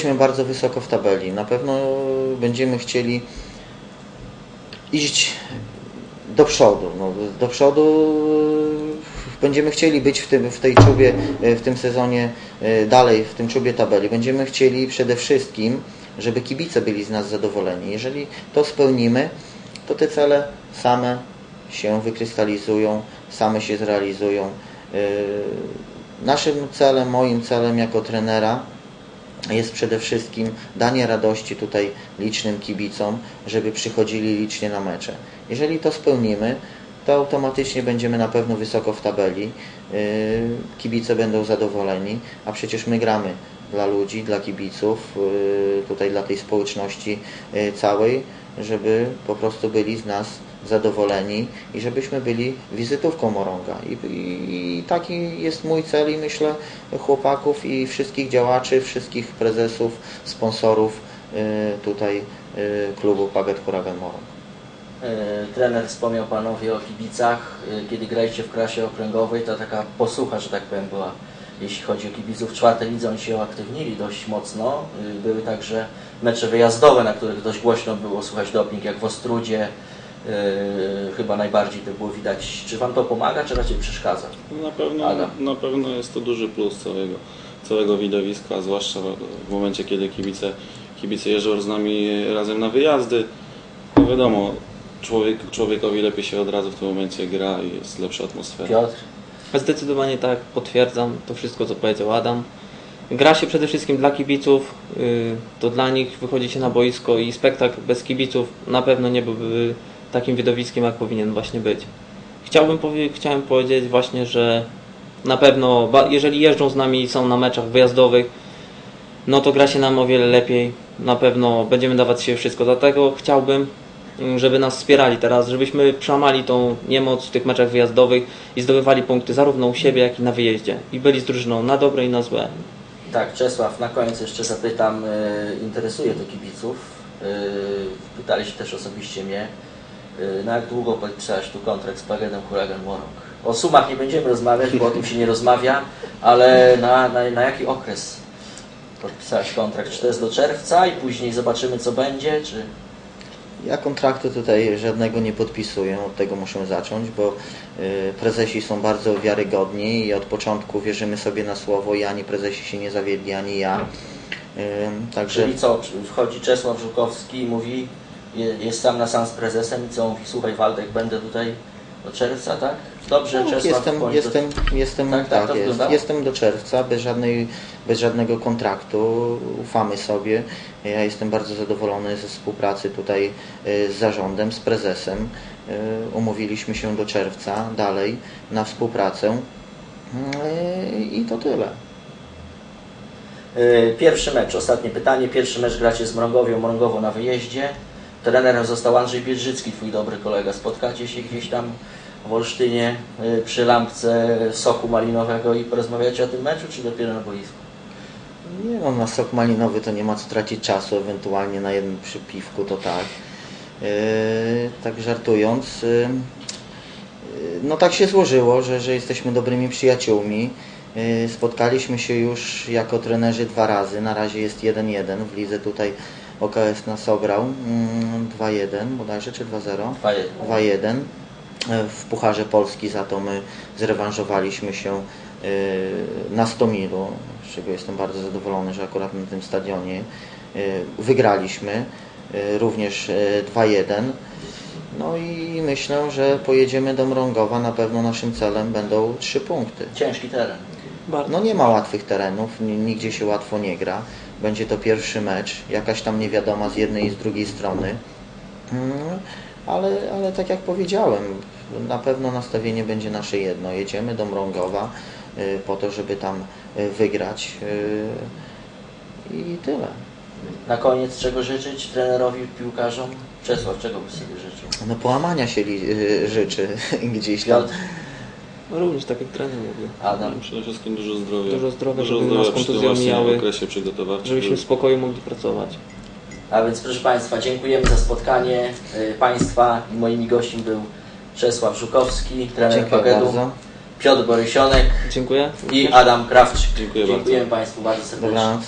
Jesteśmy bardzo wysoko w tabeli. Na pewno będziemy chcieli iść do przodu. No, do przodu e, będziemy chcieli być w, tym, w tej czubie, e, w tym sezonie e, dalej, w tym czubie tabeli. Będziemy chcieli przede wszystkim, żeby kibice byli z nas zadowoleni. Jeżeli to spełnimy, to te cele same się wykrystalizują, same się zrealizują. Naszym celem, moim celem jako trenera jest przede wszystkim danie radości tutaj licznym kibicom, żeby przychodzili licznie na mecze. Jeżeli to spełnimy, to automatycznie będziemy na pewno wysoko w tabeli, yy, kibice będą zadowoleni, a przecież my gramy dla ludzi, dla kibiców, yy, tutaj dla tej społeczności yy, całej, żeby po prostu byli z nas zadowoleni i żebyśmy byli wizytówką Morąga. I, i, I, taki jest mój cel i myślę chłopaków i wszystkich działaczy, wszystkich prezesów, sponsorów y, tutaj y, klubu Paget Huragan Morąg. Y, trener wspomniał Panowie o kibicach. Kiedy graliście w klasie okręgowej, to taka posłucha, że tak powiem, była jeśli chodzi o kibiców. W czwartej lidze oni się uaktywnili dość mocno. Były także mecze wyjazdowe, na których dość głośno było słychać doping, jak w Ostrudzie, Yy, chyba najbardziej to było widać. Czy Wam to pomaga, czy raczej przeszkadza? Na pewno, na pewno jest to duży plus całego, całego widowiska, zwłaszcza w momencie, kiedy kibice, kibice jeżdżą z nami razem na wyjazdy. No wiadomo, człowiek, człowiekowi lepiej się od razu w tym momencie gra i jest lepsza atmosfera. Piotr? Zdecydowanie tak, potwierdzam to wszystko, co powiedział Adam. Gra się przede wszystkim dla kibiców, yy, to dla nich wychodzi się na boisko i spektakl bez kibiców na pewno nie byłby takim widowiskiem, jak powinien właśnie być. Chciałbym powie chciałem powiedzieć właśnie, że na pewno, jeżeli jeżdżą z nami i są na meczach wyjazdowych, no to gra się nam o wiele lepiej. Na pewno będziemy dawać się wszystko. Dlatego chciałbym, żeby nas wspierali teraz, żebyśmy przełamali tą niemoc w tych meczach wyjazdowych i zdobywali punkty zarówno u siebie, jak i na wyjeździe. I byli z drużyną na dobre i na złe. Tak, Czesław, na koniec jeszcze zapytam, e, interesuje to kibiców. E, pytali się też osobiście mnie. Y, na jak długo podpisałeś tu kontrakt z Pagedem Huragan Morong? O sumach nie będziemy rozmawiać, bo o tym się nie rozmawia, ale na, na, na jaki okres podpisałeś kontrakt? Czy to jest do czerwca i później zobaczymy co będzie, czy... Ja kontraktu tutaj żadnego nie podpisuję, od tego muszę zacząć, bo y, prezesi są bardzo wiarygodni i od początku wierzymy sobie na słowo i ani prezesi się nie zawiedli, ani ja. Y, także... Czyli co, wchodzi Czesław Żukowski i mówi jest sam na sam z prezesem i co mówi, słuchaj Waldek, będę tutaj do czerwca, tak? Dobrze, no, Czesław Jestem, do... jestem, jestem, tak, tak, tak jest, jestem do czerwca, bez, żadnej, bez żadnego kontraktu, ufamy sobie. Ja jestem bardzo zadowolony ze współpracy tutaj y, z zarządem, z prezesem. Y, umówiliśmy się do czerwca dalej na współpracę y, i to tyle. Pierwszy mecz, ostatnie pytanie. Pierwszy mecz gracie z Mrągowią, Mrągowo na wyjeździe. Trenerem został Andrzej Biedrzycki, twój dobry kolega. Spotkacie się gdzieś tam w Olsztynie y, przy lampce soku malinowego i porozmawiacie o tym meczu, czy dopiero na boisku? Nie no, na sok malinowy to nie ma co tracić czasu, ewentualnie na jednym przypiwku to tak. Yy, tak żartując, yy, no tak się złożyło, że, że jesteśmy dobrymi przyjaciółmi. Yy, spotkaliśmy się już jako trenerzy dwa razy, na razie jest 1-1 w lidze tutaj OKS nas ograł 2-1 mm, bodajże, czy 2-0? 2-1. E, w Pucharze Polski za to my zrewanżowaliśmy się e, na Stomilu, z czego jestem bardzo zadowolony, że akurat na tym stadionie e, wygraliśmy również 2-1. No i myślę, że pojedziemy do Mrągowa, na pewno naszym celem będą trzy punkty. Ciężki teren. No nie ma łatwych terenów, nigdzie się łatwo nie gra. Będzie to pierwszy mecz, jakaś tam niewiadoma z jednej i z drugiej strony. Mm, ale, ale tak jak powiedziałem, na pewno nastawienie będzie nasze jedno. Jedziemy do Mrągowa y, po to, żeby tam y, wygrać y, i tyle. Na koniec czego życzyć trenerowi, piłkarzom? Czesław, czego byś sobie życzył? No połamania się życzy gdzieś tam. No również tak jak trener mówił. Adam. Przede wszystkim dużo zdrowia. Dużo zdrowia, dużo żeby nas kontuzje omijały. w okresie przygotowawczym. Żebyśmy w spokoju mogli pracować. A więc proszę Państwa, dziękujemy za spotkanie y, Państwa. Moimi gościem był Czesław Żukowski, trener Dziękuję Pagedu, bardzo. Piotr Borysionek Dziękuję. i Adam Krawczyk. Dziękuję Dziękujemy bardzo. Państwu bardzo serdecznie. Dobranoc.